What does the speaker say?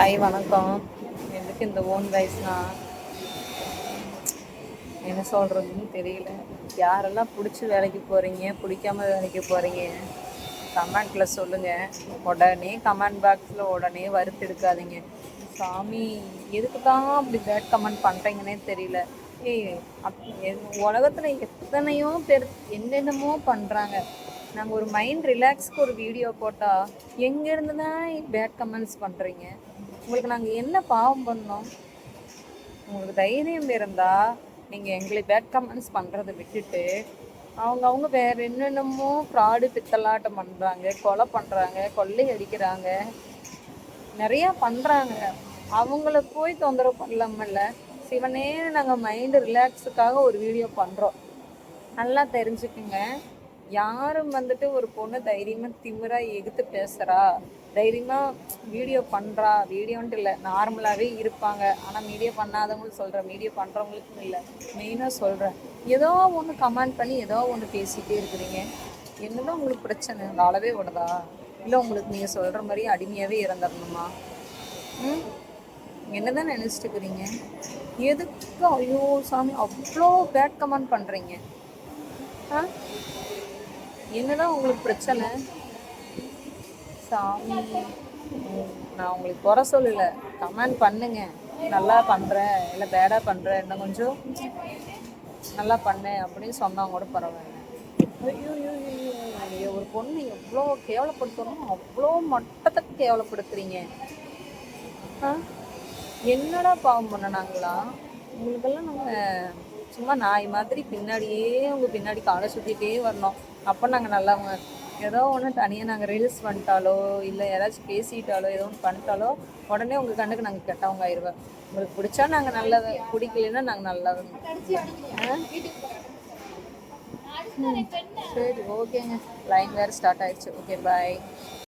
Hi வணக்கம். எதுக்கு இந்த ஓன் வாய்ஸ்னா என்ன சொல்கிறதுன்னு தெரியல. யாரெல்லாம் பிடிச்சி வேலைக்கு போகிறீங்க பிடிக்காம வேலைக்கு போகிறீங்க கமெண்ட்டில் சொல்லுங்கள் உடனே கமெண்ட் பாக்ஸில் உடனே வறுத்து எடுக்காதீங்க. சாமி எதுக்கு தான் அப்படி பேட் கமெண்ட் பண்ணுறீங்கன்னே தெரியல. ஏய் அப் உலகத்தில் எத்தனையோ பேர் என்னென்னமோ பண்ணுறாங்க நாங்கள் ஒரு மைண்ட் ரிலாக்ஸ்க்கு ஒரு வீடியோ போட்டால் எங்கேருந்து தான் பேட் கமெண்ட்ஸ் பண்ணுறீங்க உங்களுக்கு நாங்கள் என்ன பாவம் பண்ணோம்? உங்களுக்கு தைரியம் இருந்தால் நீங்கள் எங்களை பேட் கமெண்ட்ஸ் பண்ணுறதை விட்டுட்டு அவங்க அவங்க வேற என்னென்னமோ ஃப்ராடு பித்தலாட்டம் பண்ணுறாங்க கொலை பண்ணுறாங்க கொள்ளை அடிக்கிறாங்க. நிறையா பண்ணுறாங்க அவங்கள போய் தொந்தரவு பண்ணலாமல்ல சிவனே நாங்கள் மைண்டு ரிலாக்ஸுக்காக ஒரு வீடியோ பண்ணுறோம் நல்லா தெரிஞ்சுக்குங்க. யாரும் வந்துட்டு ஒரு பொண்ணு தைரியமாக திமிராக எகுத்து பேசுகிறா தைரியமாக வீடியோ பண்ணுறா வீடியோன்ட்டு இல்லை நார்மலாகவே இருப்பாங்க. ஆனால் மீடியா பண்ணாதவங்களுக்கு சொல்கிறேன் மீடியா பண்ணுறவங்களுக்கும் இல்லை. மெயினாக சொல்கிறேன் ஏதோ ஒன்று கமெண்ட் பண்ணி ஏதோ ஒன்று பேசிகிட்டே இருக்கிறீங்க. என்னதான் உங்களுக்கு பிரச்சனை? வாழவே விடுதா இல்லை உங்களுக்கு நீங்கள் சொல்கிற மாதிரி அடிமையாகவே இறந்துடணுமா ம்? என்னதான் நினச்சிட்டு இருக்கிறீங்க? எதுக்கு ஐயோ சாமி அவ்வளோ பேட் கமெண்ட் பண்ணுறீங்க ஆ? என்னதான் உங்களுக்கு பிரச்சனை? சாமி நான் உங்களுக்கு குறை சொல்லல. கமெண்ட் பண்ணுங்க. நல்லா பண்ணுறேன் இல்லை பேடாக பண்ணுறேன் இன்னும் கொஞ்சம் நல்லா பண்ணு அப்படின்னு சொன்னவங்க கூட பரவாயில்ல. ஐயோ ஐயோ, ஒரு பொண்ணு எவ்வளோ கேவலப்படுத்தணும் அவ்வளோ மட்டத்துக்கு கேவலப்படுத்துறீங்க. ஆ? என்னடா பாவம் பண்ணனாங்களா? உங்களுக்கெல்லாம் நாங்கள் சும்மா நாய் மாதிரி பின்னாடியே உங்கள் பின்னாடி காலை சுற்றிட்டே வரணும். அப்போ நாங்கள் நல்லவங்க. ஏதோ ஒன்று தனியாக நாங்கள் ரீல்ஸ் பண்ணிட்டாலோ இல்லை யாராச்சும் பேசிட்டாலோ ஏதோ ஒன்று பண்ணிட்டாலோ உடனே உங்கள் கண்ணுக்கு நாங்கள் கெட்டவங்க ஆயிடுவேன் உங்களுக்கு பிடிச்சா நாங்கள் நல்லது பிடிக்கலன்னா நாங்கள் நல்லவங்க. சரி ஓகேங்க. லைன் வேறு ஸ்டார்ட் ஆயிடுச்சு. Okay bye